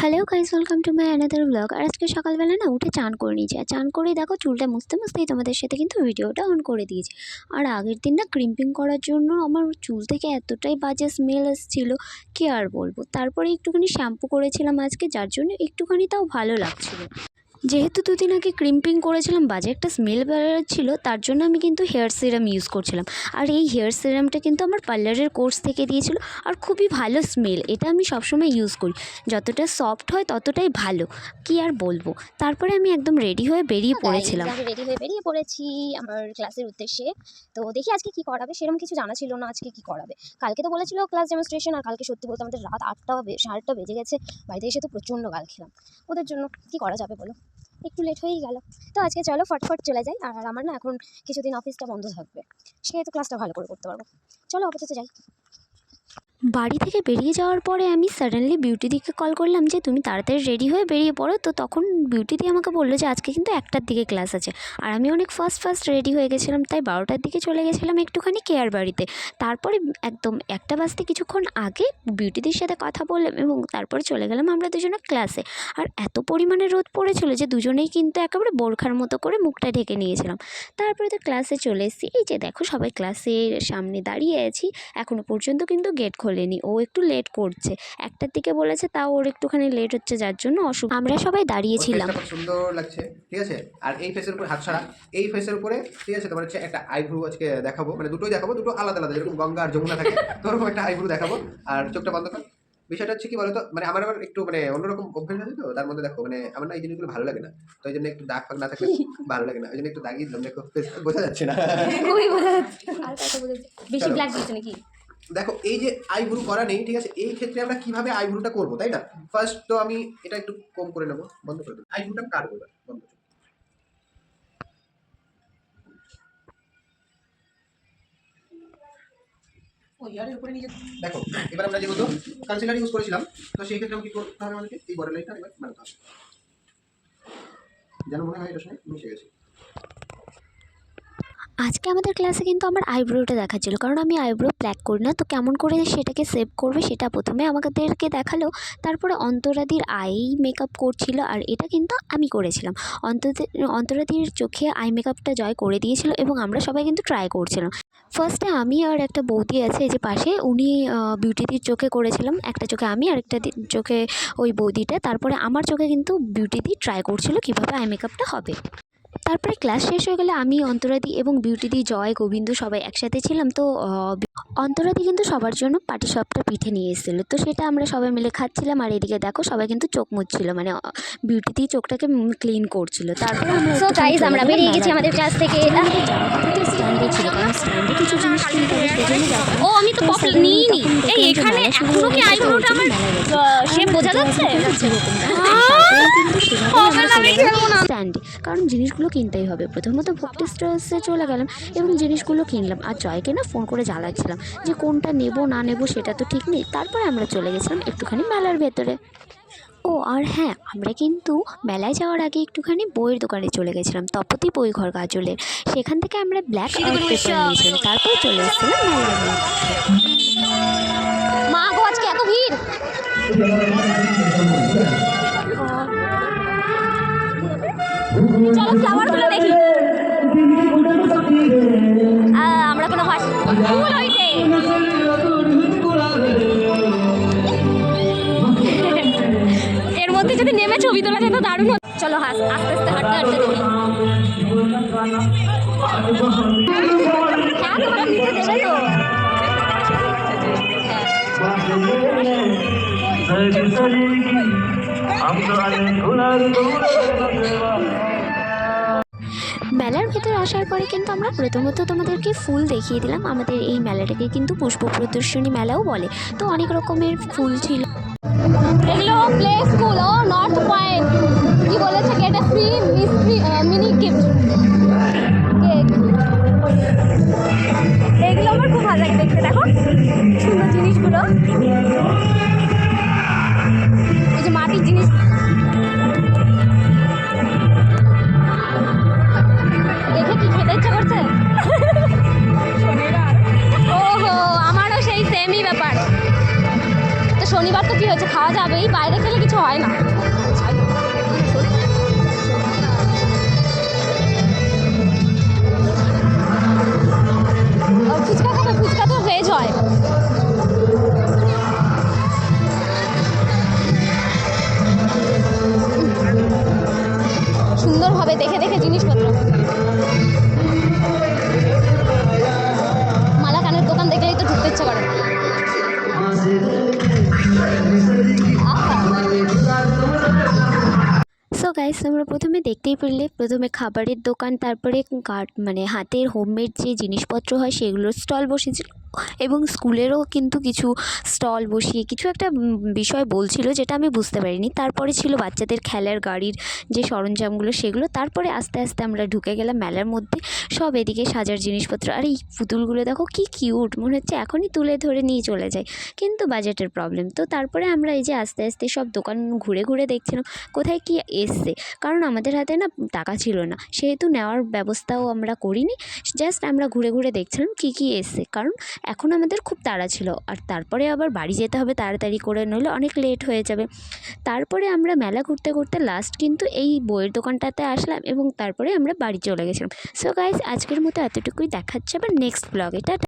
Hello guys welcome to my another blog আর আজকে সকালবেলা না উঠে চান করে নিয়েছি। আর চান করে দেখো চুলটা মুছতে মুছতেই তোমাদের সাথে কিন্তু ভিডিওটা অন করে দিয়েছি। আর আগের দিন না ক্রিম্পিং করার জন্য আমার চুল থেকে এতটাই বাজে স্মেল এসেছিল, কি আর বলব? তারপরে একটুখানি শ্যাম্পু করেছিলাম আজকে, যার জন্য একটুখানি তাও ভালো লাগছিল। যেহেতু দুদিন আগে ক্রিম্পিং করেছিলাম বাজে একটা স্মেল বেরোচ্ছিলো তার জন্য আমি কিন্তু হেয়ার সিরাম ইউজ করছিলাম। আর এই হেয়ার সিরামটা কিন্তু আমার পার্লারের কোর্স থেকে দিয়েছিল আর খুবই ভালো স্মেল এটা আমি সবসময় ইউজ করি। যতটা সফট হয় ততটাই ভালো কি আর বলব? তারপরে আমি একদম রেডি হয়ে বেরিয়ে পড়েছিলাম। আমি রেডি হয়ে বেরিয়ে পড়েছি আমার ক্লাসের উদ্দেশ্যে। তো দেখি আজকে কি করাবে সেরকম কিছু জানা ছিল না আজকে কি করাবে। কালকে তো বলেছিল ক্লাস ডেমনস্ট্রেশন আর কালকে সত্যি বলতে আমাদের রাত আটটা সাড়ে আটটা বেজে গেছে বাড়িতে এসে তো প্রচণ্ড গাল খেলাম। ওদের জন্য কি করা যাবে বলো? একটু লেট হয়েই গেল। তো আজকে চলো ফটফট চলে যাই। আর আমার না এখন কিছুদিন অফিসটা বন্ধ থাকবে। সেহেতু ক্লাসটা ভালো করে করতে পারব। চলো আপাতত যাই। বাড়ি থেকে বেরিয়ে যাওয়ার পরে আমি সাডেনলি বিউটিদিকে কল করলাম যে, তুমি তাড়াতাড়ি রেডি হয়ে বেরিয়ে পড়ো। তো তখন বিউটিদি আমাকে বলল যে, আজকে কিন্তু একটার দিকে ক্লাস আছে। আর আমি অনেক ফার্স্ট ফার্স্ট রেডি হয়ে গেছিলাম। তাই বারোটার দিকে চলে গেছিলাম একটুখানি কেয়ার বাড়িতে। তারপরে একদম একটা বাজতে কিছুক্ষণ আগে বিউটিদির সাথে কথা বললাম এবং তারপরে চলে গেলাম আমরা দুজনে ক্লাসে আর এত পরিমাণে রোদ পড়েছিল যে, দুজনেই কিন্তু একেবারে বোরখার মতো করে মুখটা ঢেকে নিয়েছিলাম। তারপরে তো ক্লাসে চলে এসেছি। এই যে দেখো সবাই ক্লাসের সামনে দাঁড়িয়ে আছি। এখনও পর্যন্ত কিন্তু গেট খোলেনি ও একটু লেট করছে। একটার দিকে বলেছে তাও ওর একটুখানি লেট হচ্ছে যার জন্য অসুবিধা। আমরা সবাই দাঁড়িয়েছিলাম। সুন্দর লাগছে ঠিক আছে? আর এই ফেসের উপরে হাত ছাড়া এই ফেসের উপরে ঠিক আছে? তোমার হচ্ছে একটা আইব্রু আজকে দেখাবো মানে দুটোই দেখাবো দুটো আলাদা আলাদা যেরকম গঙ্গা আর যমুনা থাকে তো ওরকম একটা আইব্রু দেখাবো। আর চোখটা বন্ধ কর। বিষয়টা হচ্ছে কি বলতো মানে আমার আবার একটু মানে অন্যরকম অভ্যেস আছে তো তার মধ্যে দেখো মানে আমার না এই জিনিসগুলো ভালো লাগে না। তো এই জন্য একটু দাগ ফাগ না থাকলে ভালো লাগে না। ওই জন্য একটু দাগিয়ে দিলাম দেখো বোঝা যাচ্ছে না। খুবই বোঝা যাচ্ছে। বেশি ব্ল্যাক দিয়েছে নাকি? দেখো এই যে আই আইব্রু করা নেই ঠিক আছে? এই ক্ষেত্রে আমরা কীভাবে আইব্রুটা করব তাই না? ফার্স্ট তো আমি এটা একটু কম করে নেব বন্ধ করে দেবো। আইব্রুটা কাটবো এবার, বন্ধ করে। দেখো এবার আমরা যেহেতু কনসিলার ইউজ করেছিলাম তো সেই ক্ষেত্রে আমি কি করতে হবে আমাদেরকে? এই বড় লাইনটা এবার বানাতে হবে। যেন মনে হয় এটার সঙ্গে মিশে গেছে। আজকে আমাদের ক্লাসে কিন্তু আমার আইব্রোটা দেখাচ্ছিল। কারণ আমি আইব্রো প্ল্যাক করি না, তো কেমন করে সেটাকে সেভ করবে সেটা প্রথমে আমাদেরকে দেখাল। তারপরে অন্তরাদির আই মেকআপ করছিল আর এটা কিন্তু আমি করেছিলাম। অন্তর অন্তরাদির চোখে আই মেকআপটা জয় করে দিয়েছিল এবং আমরা সবাই কিন্তু ট্রাই করছিলাম। ফার্স্টে আমি আর একটা বৌদি আছে যে পাশে, উনি বিউটিদির চোখে করেছিলাম। একটা চোখে আমি আর একটা চোখে ওই বৌদিটা। তারপরে আমার চোখে কিন্তু বিউটিদি ট্রাই করছিল কীভাবে আই মেকআপটা হবে। তারপরে ক্লাস শেষ হয়ে গেলে আমি অন্তরাদি এবং বিউটিদি জয় গোবিন্দ সবাই একসাথে ছিলাম। তো অন্তরাদি কিন্তু সবার জন্য পাটি সবটা পিঠে নিয়ে এসেছিল। তো সেটা আমরা সবাই মিলে খাচ্ছিলাম। আর এদিকে দেখো সবাই কিন্তু চোখ মুচ্ছিল মানে বিউটিদি চোখটাকে ক্লিন করছিল। তারপরে আমরা বেরিয়ে গেছি আমাদের ক্লাস থেকে। স্ট্যান্ডে ছিল কারণ স্ট্যান্ডে কিছু জিনিস কিনতে ও আমি তো পপ এই এখানে কি আইব্রোটা আমার বোঝা যাচ্ছে? স্ট্যান্ডে কারণ জিনিসগুলো কিনতেই হবে। প্রথমত ভক্তি স্টোর্সে চলে গেলাম এবং জিনিসগুলো কিনলাম। আর জয়কে না ফোন করে জ্বালাচ্ছিলাম যে কোনটা নেব না নেব সেটা তো ঠিক নেই। তারপরে আমরা চলে গেছিলাম একটুখানি মেলার ভেতরে। ও আর হ্যাঁ আমরা কিন্তু মেলায় যাওয়ার আগে একটুখানি বইয়ের দোকানে চলে গেছিলাম তপতি বই ঘর গাজলের। সেখান থেকে আমরা ব্ল্যাক আর্ট পেপার নিয়েছিলাম তারপরে চলে এসেছিলাম মেলার মধ্যে মা গো আজকে এত ভিড়! চলো ফ্লাওয়ার দেখি। আমরা কোনো ফুল হইছে। যদি নেমে ছবি তোলা যেত দারুণ হতো। চলো, হাস, আস্তে আস্তে হাঁটতে হাঁটতে দেখি হ্যাঁ তো। মেলার ভেতর আসার পরে কিন্তু আমরা প্রথমত তোমাদেরকে ফুল দেখিয়ে দিলাম। আমাদের এই মেলাটাকে কিন্তু পুষ্প প্রদর্শনী মেলাও বলে। তো অনেক রকমের ফুল ছিল। এগুলো প্লে স্কুল ও নর্থ পয়েন্ট কি বলেছে get a free mini gift এগুলো আমার খুব ভালো লাগে দেখতে, দেখো। সুন্দর জিনিসগুলো। হয় না গাইস আমরা প্রথমে দেখতেই পেলে, প্রথমে খাবারের দোকান, তারপরে কাঠ মানে হাতের হোমমেড যে জিনিসপত্র হয়, সেগুলোর স্টল বসেছিল। এবং স্কুলেরও কিন্তু কিছু স্টল বসিয়ে কিছু একটা বিষয় বলছিল যেটা আমি বুঝতে পারিনি। তারপরে ছিল বাচ্চাদের খেলার গাড়ির যে সরঞ্জামগুলো সেগুলো। তারপরে আস্তে আস্তে আমরা ঢুকে গেলাম মেলার মধ্যে। সব এদিকে সাজার জিনিসপত্র। আর এই পুতুলগুলো দেখো কি কিউট মনে হচ্ছে এখনই তুলে ধরে নিয়ে চলে যায় কিন্তু বাজেটের প্রবলেম তো তারপরে আমরা এই যে আস্তে আস্তে সব দোকান ঘুরে ঘুরে দেখছিলাম, কোথায় কি এসছে? কারণ আমাদের হাতে না টাকা ছিল না। সেহেতু নেওয়ার ব্যবস্থাও আমরা করিনি। জাস্ট আমরা ঘুরে ঘুরে দেখছিলাম কী কী এসছে। কারণ এখন আমাদের খুব তাড়া ছিল। আর তারপরে আবার বাড়ি যেতে হবে তাড়াতাড়ি করে, নইলে অনেক লেট হয়ে যাবে। তারপরে আমরা মেলা ঘুরতে ঘুরতে লাস্ট কিন্তু এই বইয়ের দোকানটাতে আসলাম এবং তারপরে আমরা বাড়ি চলে গেছিলাম। সো গাইজ আজকের মতো এতটুকুই। দেখাচ্ছে আবার নেক্সট ব্লগে টাটা।